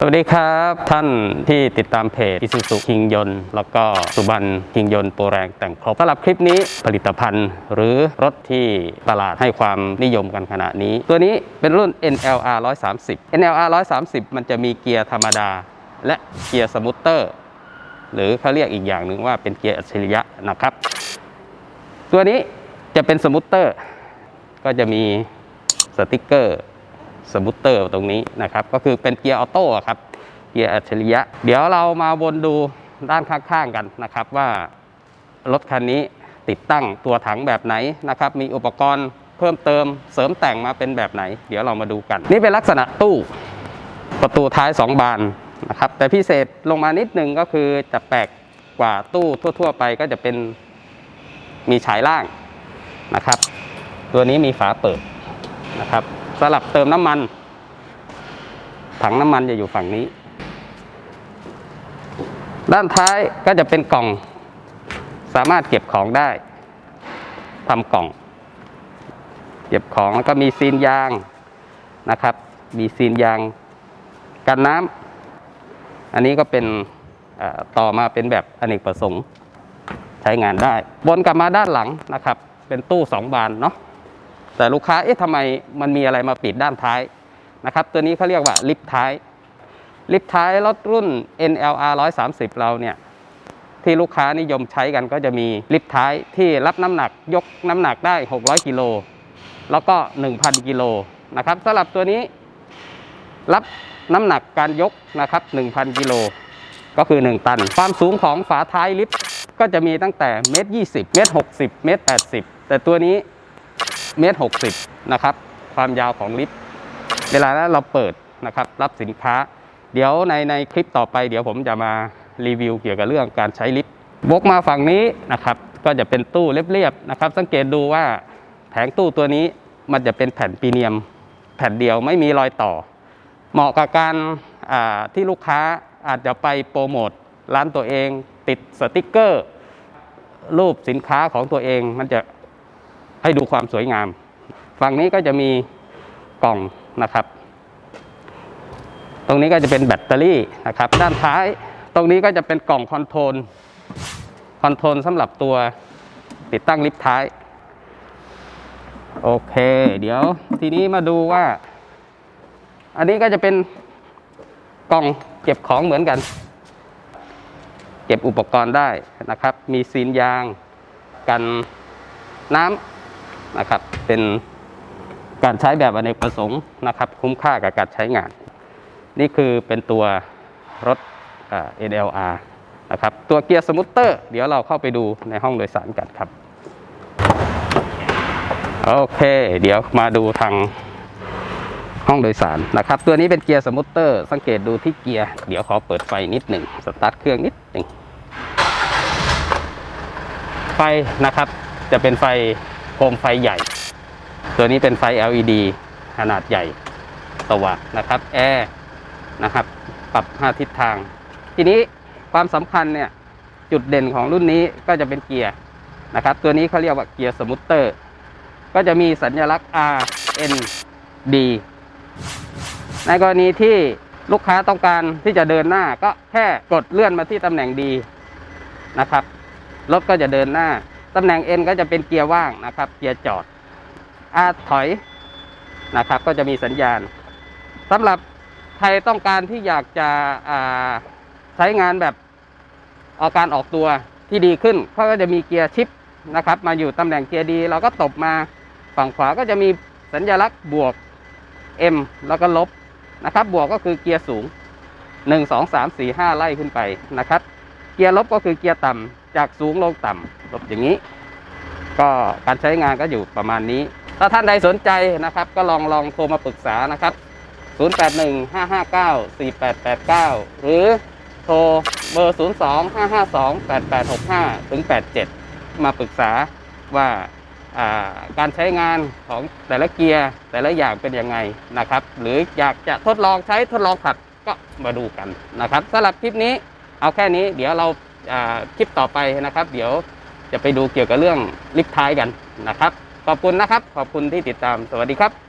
สวัสดีครับท่านที่ติดตามเพจ i s u z u คิงยนแล้วก็สุบันคิงยนต์ตัวแรงแต่งครบสำหรับคลิปนี้ผลิตภัณฑ์ หรือรถที่ตลาดให้ความนิยมกันขณะนี้ ตัวนี้เป็นรุ่น NLR 130 NLR 130 มันจะมีเกียร์ธรรมดา และเกียร์สมูทเตอร์ หรือเขาเรียกอีกอย่างหนึ่งว่าเป็นเกียร์อัจฉริยะนะครับ ตัวนี้จะเป็นสมูทเตอร์ก็จะมีสติกเกอร์ สมูทเตอร์ตรงนี้นะครับ ก็คือเป็นเกียร์ออโต้ครับเกียร์อัจฉริยะ เดี๋ยวเรามาวนดูด้านข้างๆกันนะครับ ว่ารถคันนี้ติดตั้งตัวถังแบบไหนนะครับ มีอุปกรณ์เพิ่มเติมเสริมแต่งมาเป็นแบบไหน เดี๋ยวเรามาดูกัน นี่เป็นลักษณะตู้ประตูท้าย 2 บานนะครับแต่พิเศษลงมานิดนึงก็คือจะแปลกกว่าตู้ทั่ว ๆ ไปก็จะเป็นมีฉายล่างนะครับ ตัวนี้มีฝาเปิดนะครับ สลับเติมน้ำมัน ถังน้ำมันจะอยู่ฝั่งนี้ ด้านท้ายก็จะเป็นกล่อง สามารถเก็บของได้ทำกล่อง เก็บของแล้วก็มีซีนยางนะครับ มีซีนยางกันน้ำอันนี้ก็เป็นต่อมาเป็นแบบอเนกประสงค์ใช้งานได้ บนกลับมาด้านหลังนะครับ เป็นตู้สองบานเนาะ แต่ลูกค้าเอ๊ะทำไมมันมีอะไรมาปิดด้านท้ายนะครับ ตัวนี้เขาเรียกว่าลิฟต์ท้าย ลิฟต์ท้ายรถรุ่น NLR 130 เราเนี่ยที่ลูกค้านิยมใช้กันก็จะมีลิฟต์ท้ายที่รับน้ำหนักยกน้ำหนักได้ 600 กิโลแล้วก็ 1,000 กิโลนะครับสำหรับตัวนี้รับน้ำหนักการยกนะครับ 1,000 กิโลก็คือ 1 ตัน ความสูงของฝาท้ายลิฟต์ก็จะมีตั้งแต่เมตร20 เมตร60 เมตร80 แต่ตัวนี้ เมตรหกสิบนะครับ ความยาวของลิฟต์ เวลานั้นเราเปิดนะครับ รับสินค้า เดี๋ยวในในคลิปต่อไป เดี๋ยวผมจะมารีวิวเกี่ยวกับเรื่องการใช้ลิฟต์วกมาฝั่งนี้นะครับ ก็จะเป็นตู้เรียบๆนะครับ สังเกตดูว่าแผงตู้ตัวนี้มันจะเป็นแผ่นปีเนียม แผ่นเดียวไม่มีรอยต่อ เหมาะกับการที่ลูกค้าอาจจะไปโปรโมทร้านตัวเอง ติดสติกเกอร์ รูปสินค้าของตัวเองมันจะ ให้ดูความสวยงาม ฝั่งนี้ก็จะมีกล่องนะครับ ตรงนี้ก็จะเป็นแบตเตอรี่นะครับ ด้านท้ายตรงนี้ก็จะเป็นกล่องคอนโทรลคอนโทรลสำหรับตัวติดตั้งลิฟต์ท้าย โอเค เดี๋ยวทีนี้มาดูว่า อันนี้ก็จะเป็นกล่องเก็บของเหมือนกัน เก็บอุปกรณ์ได้นะครับ มีซีนยาง กันน้ำ นะครับ เป็นการใช้แบบอเนกประสงค์นะครับ คุ้มค่ากับการใช้งาน นี่คือเป็นตัวรถ NLR นะครับ ตัวเกียร์สมูทเตอร์ เดี๋ยวเราเข้าไปดูในห้องโดยสารกันครับ โอเค เดี๋ยวมาดูทางห้องโดยสารนะครับ ตัวนี้เป็นเกียร์สมูทเตอร์ สังเกตดูที่เกียร์ เดี๋ยวขอเปิดไฟนิดหนึ่ง สตาร์ทเครื่องนิดหนึ่ง ไฟนะครับ จะเป็นไฟ โคมไฟใหญ่ ตัวนี้เป็นไฟ LED ขนาดใหญ่สว่างนะครับแอร์นะครับ ปรับ 5 ทิศทาง ทีนี้ความสำคัญเนี่ยจุดเด่นของรุ่นนี้ก็จะเป็นเกียร์นะครับ ตัวนี้เขาเรียกว่าเกียร์สมูทเตอร์ ก็จะมีสัญลักษณ์ R N D ในกรณีที่ลูกค้าต้องการที่จะเดินหน้าก็แค่กดเลื่อนมาที่ตำแหน่ง D นะครับรถก็จะเดินหน้า ตำแหน่ง N ก็จะเป็นเกียร์ว่างนะครับ เกียร์จอด R ถอยนะครับ ก็จะมีสัญญาณสำหรับใครต้องการที่อยากจะใช้งานแบบอาการออกตัวที่ดีขึ้นเขาก็จะมีเกียร์ชิปนะครับ มาอยู่ตำแหน่งเกียร์ดี เราก็ตบมาฝั่งขวาก็จะมีสัญลักษณ์บวก M แล้วก็ลบนะครับ บวกก็คือเกียร์สูง 1 2 3 4 5 ไล่ขึ้นไปนะครับ เกียร์ลบก็คือเกียร์ต่ำจากสูงลงต่ำลบอย่างนี้ ก็การใช้งานก็อยู่ประมาณนี้ ถ้าท่านใดสนใจนะครับ ก็ลองลองโทรมาปรึกษานะครับ 0815594889 หรือโทรเบอร์ 02-552-8865ถึง87 มาปรึกษาว่าอ่าการใช้งานของแต่ละเกียร์แต่ละอย่างเป็นยังไงนะครับ หรืออยากจะทดลองใช้ทดลองขัดก็มาดูกันนะครับสำหรับคลิปนี้ เอาแค่นี้เดี๋ยวเราคลิปต่อไปนะครับ เดี๋ยวจะไปดูเกี่ยวกับเรื่องลิฟท้ายกันนะครับ ขอบคุณนะครับ ขอบคุณที่ติดตามสวัสดีครับ